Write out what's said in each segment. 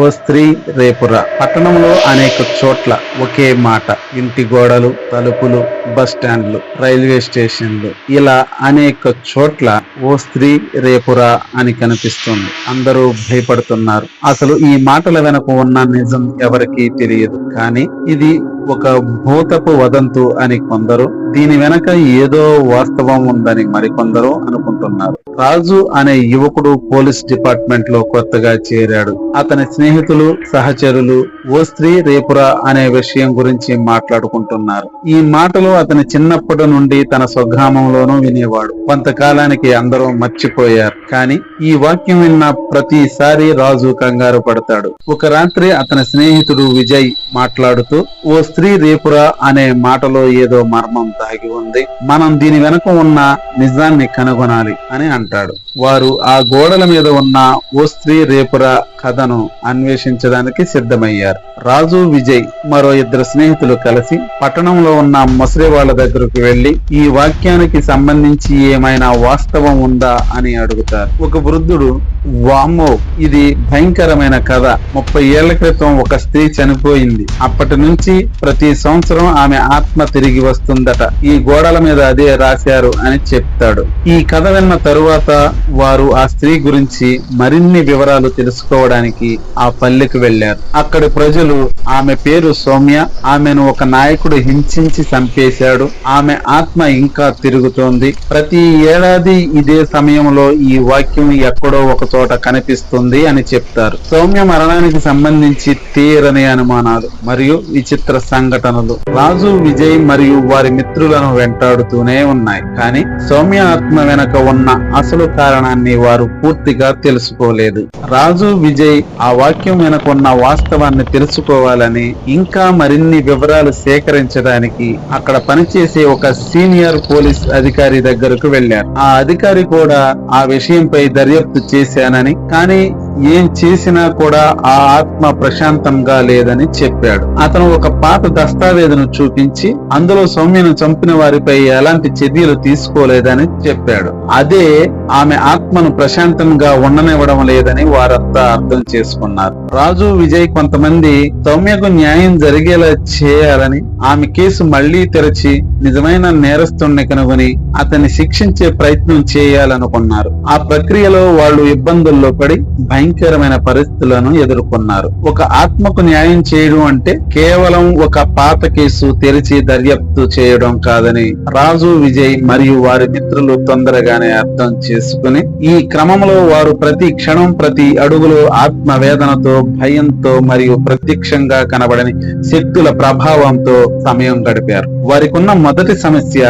ఓ స్త్రీ రేపుర. పట్టణంలో అనేక చోట్ల ఒకే మాట. ఇంటి గోడలు తలుపులు బస్ స్టాండ్లు రైల్వే స్టేషన్లు. ఇలా అనేక చోట్ల ఓ స్త్రీ రేపురా అని కనిపిస్తుంది. అందరూ భయపడుతున్నారు. అసలు ఈ మాటల వెనక ఉన్న నిజం ఎవరికీ తెలియదు. కానీ ఇది ఒక భూతపు వదంతు అని కొందరు దీని వెనక ఏదో వాస్తవం ఉందని మరికొందరు అనుకుంటున్నారు. రాజు అనే యువకుడు పోలీస్ డిపార్ట్మెంట్లో కొత్తగా చేరాడు. అతని స్నేహితులు సహచరులు ఓ స్త్రీ రేపురా అనే విషయం గురించి మాట్లాడుకుంటున్నారు. ఈ మాటలు అతని చిన్నప్పటి నుండి తన స్వగ్రామంలోనూ వినేవాడు. కొంతకాలానికి అందరూ మర్చిపోయారు. కానీ ఈ వాక్యం విన్న ప్రతిసారి రాజు కంగారు పడతాడు. ఒక రాత్రి అతని స్నేహితుడు విజయ్ మాట్లాడుతూ ఓ స్త్రీ రేపురా అనే మాటలో ఏదో మర్మం దాగి ఉంది. మనం దీని వెనుక ఉన్న నిజాన్ని కనుగొనాలి అని అంటాడు. వారు ఆ గోడల మీద ఉన్న ఓ స్త్రీ రేపురా కథను అన్వేషించడానికి సిద్ధమయ్యారు. రాజు విజయ్ మరో ఇద్దరు స్నేహితులు కలిసి పట్టణంలో ఉన్న ముసలి వాళ్ళ దగ్గరకు వెళ్ళి ఈ వాక్యానికి సంబంధించి ఏమైనా వాస్తవం ఉందా అని అడుగుతారు. ఒక వృద్ధుడు వామో ఇది భయంకరమైన కథ. ముప్పై ఏళ్ళ క్రితం ఒక స్త్రీ చనిపోయింది. అప్పటి నుంచి ప్రతి సంవత్సరం ఆమె ఆత్మ తిరిగి వస్తుందట. ఈ గోడల మీద అదే రాశారు అని చెప్తాడు. ఈ కథ విన్న తరువాత వారు ఆ స్త్రీ గురించి మరిన్ని వివరాలు తెలుసుకోవడానికి ఆ పల్లెకు వెళ్ళారు అక్కడి ప్రజలు ఆమె పేరు సౌమ్య ఆమెను ఒక నాయకుడు హింసించి చంపేశాడు. ఆమె ఆత్మ ఇంకా తిరుగుతోంది. ప్రతి ఏడాది ఇదే సమయంలో ఈ వాక్యం ఎక్కడో ఒక చోట కనిపిస్తుంది అని చెప్తారు. సౌమ్య మరణానికి సంబంధించి తీరని అనుమానాలు మరియు విచిత్ర సంఘటనలు. రాజు విజయ్ మరియు వారి మిత్రులను వెంటాడుతూనే ఉన్నాయి. కానీ సౌమ్య ఆత్మ వెనక ఉన్న అసలు కారణాన్ని వారు పూర్తిగా తెలుసుకోలేదు. రాజు విజయ్ ఆ వాక్యం వెనకున్న వాస్తవాన్ని తెలుసుకోవాలని ఇంకా మరిన్ని వివరాలు సేకరించడానికి అక్కడ పనిచేసే ఒక సీనియర్ పోలీస్ అధికారి దగ్గరకు వెళ్ళారు ఆ అధికారి కూడా ఆ విషయంపై దర్యాప్తు చేశానని కానీ ఏం చేసినా కూడా ఆ ఆత్మ ప్రశాంతంగా లేదని చెప్పాడు. అతను ఒక పాత దస్తావేజును చూపించి అందులో సౌమ్యను చంపిన వారిపై ఎలాంటి చర్యలు తీసుకోలేదని చెప్పాడు. అదే ఆమె ఆత్మను ప్రశాంతంగా ఉండనివ్వడం లేదని వారంతా అర్థం చేసుకున్నారు. రాజు విజయ్ కొంతమంది సౌమ్యకు న్యాయం జరిగేలా చేయాలని ఆమె కేసు మళ్ళీ తెరచి నిజమైన నేరస్తుణ్ణి కనుగొని అతన్ని శిక్షించే ప్రయత్నం చేయాలనుకున్నారు. ఆ ప్రక్రియలో వాళ్ళు ఇబ్బందుల్లో పడి భయం భయంకరమైన పరిస్థితులను ఎదుర్కొన్నారు. ఒక ఆత్మకు న్యాయం చేయడం అంటే కేవలం ఒక పాత కేసు తెరిచి దర్యాప్తు చేయడం కాదని రాజు విజయ్ మరియు వారి మిత్రులు తొందరగానే అర్థం చేసుకుని ఈ క్రమంలో వారు ప్రతి క్షణం ప్రతి అడుగులో ఆత్మ వేదనతో భయంతో మరియు ప్రత్యక్షంగా కనబడని శక్తుల ప్రభావంతో సమయం గడిపారు. వారికున్న మొదటి సమస్య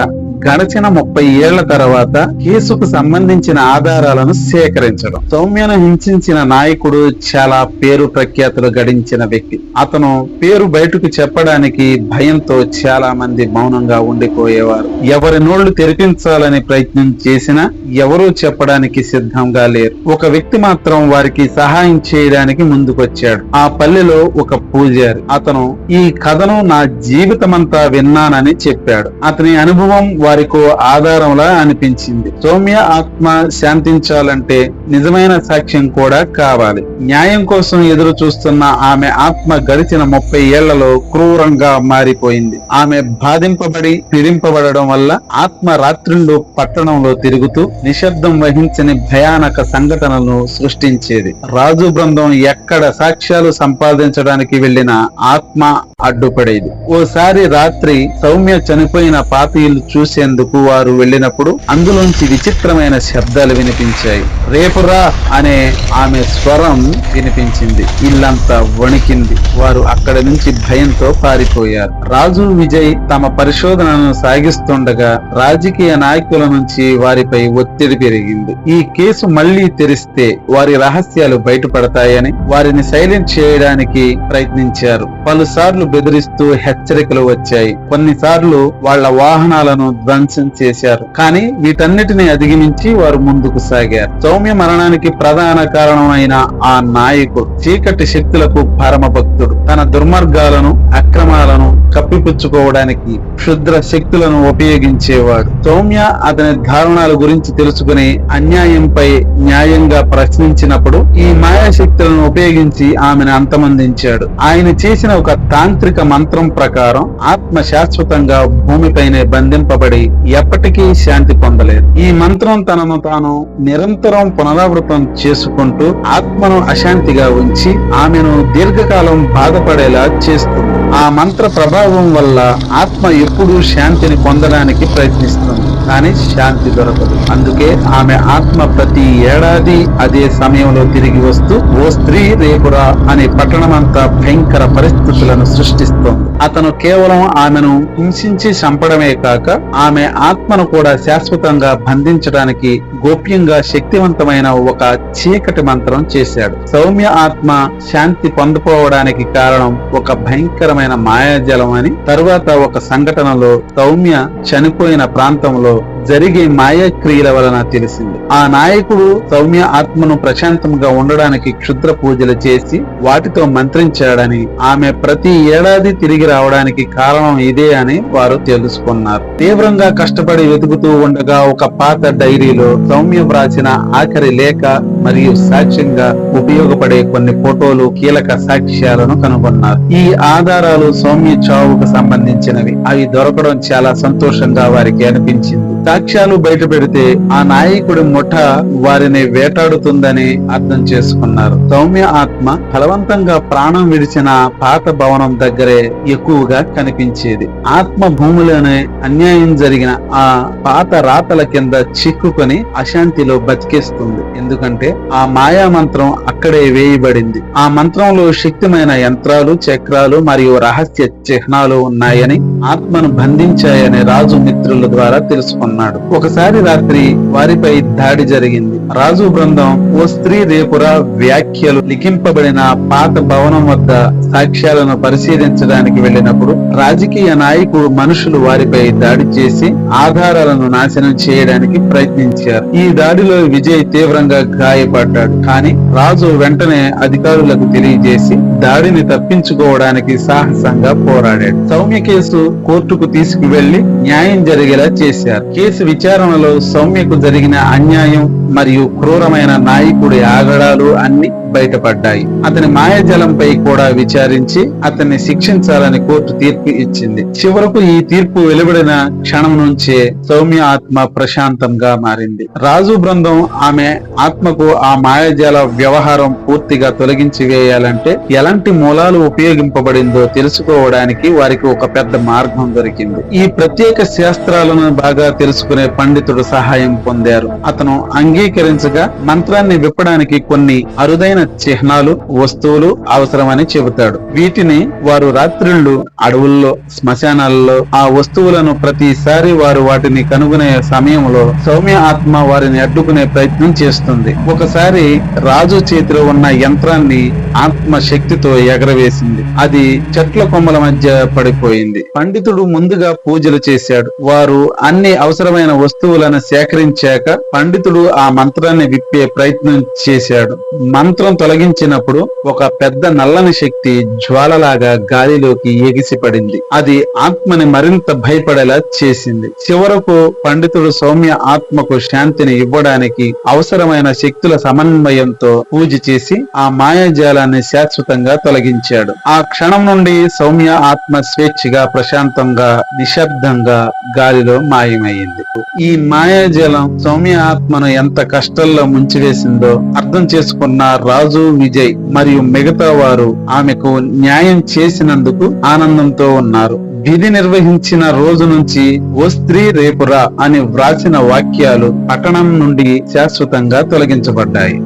గడచిన ముప్పై ఏళ్ళ తర్వాత కేసుకు సంబంధించిన ఆధారాలను సేకరించడం. సౌమ్యను హింసించిన నాయకుడు చాలా పేరు ప్రఖ్యాతులు గడించిన వ్యక్తి. అతను పేరు బయటకు చెప్పడానికి భయంతో చాలా మంది మౌనంగా ఉండిపోయేవారు. ఎవరి నోళ్ళు తెరిపించాలని ప్రయత్నం చేసినా ఎవరూ చెప్పడానికి సిద్ధంగా లేరు. ఒక వ్యక్తి మాత్రం వారికి సహాయం చేయడానికి ముందుకొచ్చాడు. ఆ పల్లెలో ఒక పూజారి. అతను ఈ కథను నా జీవితమంతా విన్నానని చెప్పాడు. అతని అనుభవం వారికి ఆధారంలా అనిపించింది. సౌమ్య ఆత్మ శాంతించాలంటే నిజమైన సాక్ష్యం కూడా కావాలి. న్యాయం కోసం ఎదురు చూస్తున్న ఆమె ఆత్మ గడిచిన ముప్పై ఏళ్ళలో క్రూరంగా మారిపోయింది. ఆమె బాధింపబడి పీడింపబడడం వల్ల ఆత్మ రాత్రిళ్ళు పట్టణంలో తిరుగుతూ నిశ్శబ్దం వహించని భయానక సంఘటనలను సృష్టించేది. రాజు బృందం ఎక్కడ సాక్ష్యాలు సంపాదించడానికి వెళ్ళిన ఆత్మ అడ్డుపడేది. ఓసారి రాత్రి సౌమ్య చనిపోయిన పాపీలు చూసేందుకు వారు వెళ్ళినప్పుడు అందులోంచి విచిత్రమైన శబ్దాలు వినిపించాయి. రేపురా అనే ఆమె స్వరం వినిపించింది. ఇల్లంతా వణికింది. వారు అక్కడి నుంచి భయంతో పారిపోయారు. రాజు విజయ్ తమ పరిశోధనను సాగిస్తుండగా రాజకీయ నాయకుల నుంచి వారిపై ఒత్తిడి పెరిగింది. ఈ కేసు మళ్ళీ తెరిస్తే వారి రహస్యాలు బయటపడతాయని వారిని సైలెంట్ చేయడానికి ప్రయత్నించారు. పలుసార్లు బెదిరిస్తూ హెచ్చరికలు వచ్చాయి. కొన్నిసార్లు వాళ్ళ వాహనాలను ధ్వంసం చేశారు. కానీ వీటన్నిటిని అధిగమించి వారు ముందుకు సాగారు. సౌమ్య మరణానికి ప్రధాన కారణమైన ఆ నాయకుడు చీకటి శక్తులకు పరమ భక్తుడు తన దుర్మార్గాలను అక్రమాలను కప్పిపుచ్చుకోవడానికి క్షుద్ర శక్తులను ఉపయోగించేవాడు. సౌమ్య అతని ధారణాల గురించి తెలుసుకుని అన్యాయంపై న్యాయంగా ప్రశ్నించినప్పుడు ఈ మాయాశక్తులను ఉపయోగించి ఆమెను అంతమందించాడు. ఆయన చేసిన ఒక తాంత్రిక మంత్రం ప్రకారం ఆత్మ శాశ్వతంగా భూమిపైనే బంధింపబడి ఎప్పటికీ శాంతి పొందలేదు. ఈ మంత్రం తనను తాను నిరంతరం పునరావృతం చేసుకుంటూ ఆత్మను అశాంతిగా ఉంచి ఆమెను దీర్ఘకాలం బాధపడేలా చేస్తుంది. ఆ మంత్ర ప్రభావం వల్ల ఆత్మ ఎప్పుడూ శాంతిని పొందడానికి ప్రయత్నిస్తుంది కానీ శాంతి దొరకదు. అందుకే ఆమె ఆత్మ ప్రతి ఏడాది అదే సమయంలో తిరిగి వస్తూ ఓ స్త్రీ రేపురా అనే పట్టణమంతా భయంకర పరిస్థితులను సృష్టిస్తోంది. అతను కేవలం ఆమెను హింసించి చంపడమే కాక ఆమె ఆత్మను కూడా శాశ్వతంగా బంధించడానికి గోప్యంగా శక్తివంతమైన ఒక చీకటి మంత్రం చేశాడు. సౌమ్య ఆత్మ శాంతి పొందపోవడానికి కారణం ఒక భయంకరమైన మాయాజలం అని తరువాత ఒక సంఘటనలో సౌమ్య చనిపోయిన ప్రాంతంలో జరిగే మాయక్రియల వలన తెలిసింది. ఆ నాయకుడు సౌమ్య ఆత్మను ప్రశాంతంగా ఉండడానికి క్షుద్ర పూజలు చేసి వాటితో మంత్రించాడని ఆమె ప్రతి ఏడాది తిరిగి రావడానికి కారణం ఇదే అని వారు తెలుసుకున్నారు. తీవ్రంగా కష్టపడి వెతుకుతూ ఉండగా ఒక పాత డైరీలో సౌమ్య వ్రాసిన ఆఖరి లేఖ మరియు సాక్ష్యంగా ఉపయోగపడే కొన్ని ఫోటోలు కీలక సాక్ష్యాలను కనుగొన్నారు. ఈ ఆధారాలు సౌమ్య చావుకు సంబంధించినవి. అవి దొరకడం చాలా సంతోషంగా వారికి అనిపించింది. సాక్ష్యాలు బయట పెడితే ఆ నాయకుడి ముఠ వారిని వేటాడుతుందని అర్థం చేసుకున్నారు. సౌమ్య ఆత్మ బలవంతంగా ప్రాణం విడిచిన పాత భవనం దగ్గరే ఎక్కువగా కనిపించేది. ఆత్మ భూమిలోనే అన్యాయం జరిగిన ఆ పాత రాతల కింద చిక్కుకొని అశాంతిలో బతికేస్తుంది. ఎందుకంటే ఆ మాయా మంత్రం అక్కడే వేయబడింది. ఆ మంత్రంలో శక్తిమైన యంత్రాలు చక్రాలు మరియు రహస్య చిహ్నాలు ఉన్నాయని ఆత్మను బంధించాయని రాజు మిత్రుల ద్వారా అన్నాడు. ఒకసారి రాత్రి వారిపై దాడి జరిగింది. రాజు బృందం ఓ స్త్రీ రేపుర వ్యాఖ్యలు లిఖింపబడిన పాత భవనం వద్ద సాక్ష్యాలను పరిశీలించడానికి వెళ్ళినప్పుడు రాజకీయ నాయకుడు మనుషులు వారిపై దాడి చేసి ఆధారాలను నాశనం చేయడానికి ప్రయత్నించారు. ఈ దాడిలో విజయ్ తీవ్రంగా గాయపడ్డాడు. కానీ రాజు వెంటనే అధికారులకు తెలియజేసి దాడిని తప్పించుకోవడానికి సాహసంగా పోరాడాడు. సౌమ్య కేసు కోర్టుకు తీసుకువెళ్ళి న్యాయం జరిగేలా చేశారు. కేసు విచారణలో సౌమ్యకు జరిగిన అన్యాయం మరియు క్రూరమైన నాయకుడి ఆగడాలు అన్ని బయటపడ్డాయి. అతని మాయాజలంపై కూడా విచారించి అతన్ని శిక్షించాలని కోర్టు తీర్పు ఇచ్చింది. చివరకు ఈ తీర్పు వెలువడిన క్షణం నుంచే సౌమ్య ఆత్మ ప్రశాంతంగా మారింది. రాజు బృందం ఆమె ఆత్మకు ఆ మాయాజాల వ్యవహారం పూర్తిగా తొలగించి వేయాలంటే ఎలాంటి మూలాలు ఉపయోగింపబడిందో తెలుసుకోవడానికి వారికి ఒక పెద్ద మార్గం దొరికింది. ఈ ప్రత్యేక శాస్త్రాలను బాగా తెలుసుకునే పండితుడు సహాయం పొందారు. అతను అంగీకరించగా మంత్రాన్ని విప్పడానికి కొన్ని అరుదైన చిహ్నాలు వస్తువులు అవసరమని చెబుతాడు. వీటిని వారు రాత్రిళ్ళు అడవుల్లో శ్మశానాలలో ఆ వస్తువులను ప్రతిసారి వారు వాటిని కనుగొనే సమయంలో సౌమ్య ఆత్మ వారిని అడ్డుకునే ప్రయత్నం చేస్తుంది. ఒకసారి రాజు చేతిలో ఉన్న యంత్రాన్ని ఆత్మ శక్తితో ఎగరవేసింది. అది చెట్ల కొమ్మల మధ్య పడిపోయింది. పండితుడు ముందుగా పూజలు చేశాడు. వారు అన్ని అవసరమైన వస్తువులను సేకరించాక పండితుడు ఆ మంత్రాన్ని విప్పే ప్రయత్నం చేశాడు. మంత్రం తొలగించినప్పుడు ఒక పెద్ద నల్లని శక్తి జ్వాలలాగా గాలిలోకి ఎగిసిపడింది. అది ఆత్మని మరింత భయపడేలా చేసింది. చివరకు పండితుడు సౌమ్య ఆత్మకు శాంతిని ఇవ్వడానికి అవసరమైన శక్తుల సమన్వయంతో పూజ చేసి ఆ మాయాజాలాన్ని శాశ్వతంగా తొలగించాడు. ఆ క్షణం నుండి సౌమ్య ఆత్మ స్వేచ్ఛగా ప్రశాంతంగా నిశ్శబ్దంగా గాలిలో మాయమైంది. ఈ మాయాజలం సౌమ్య ఆత్మను ఎంత కష్టంలో ముంచివేసిందో అర్థం చేసుకున్న రాజు విజయ్ మరియు మిగతా వారు ఆమెకు న్యాయం చేసినందుకు ఆనందంతో ఉన్నారు. విధి నిర్వహించిన రోజు నుంచి ఓ స్త్రీ రేపురా అని వ్రాసిన వాక్యాలు పట్టణం నుండి శాశ్వతంగా తొలగించబడ్డాయి.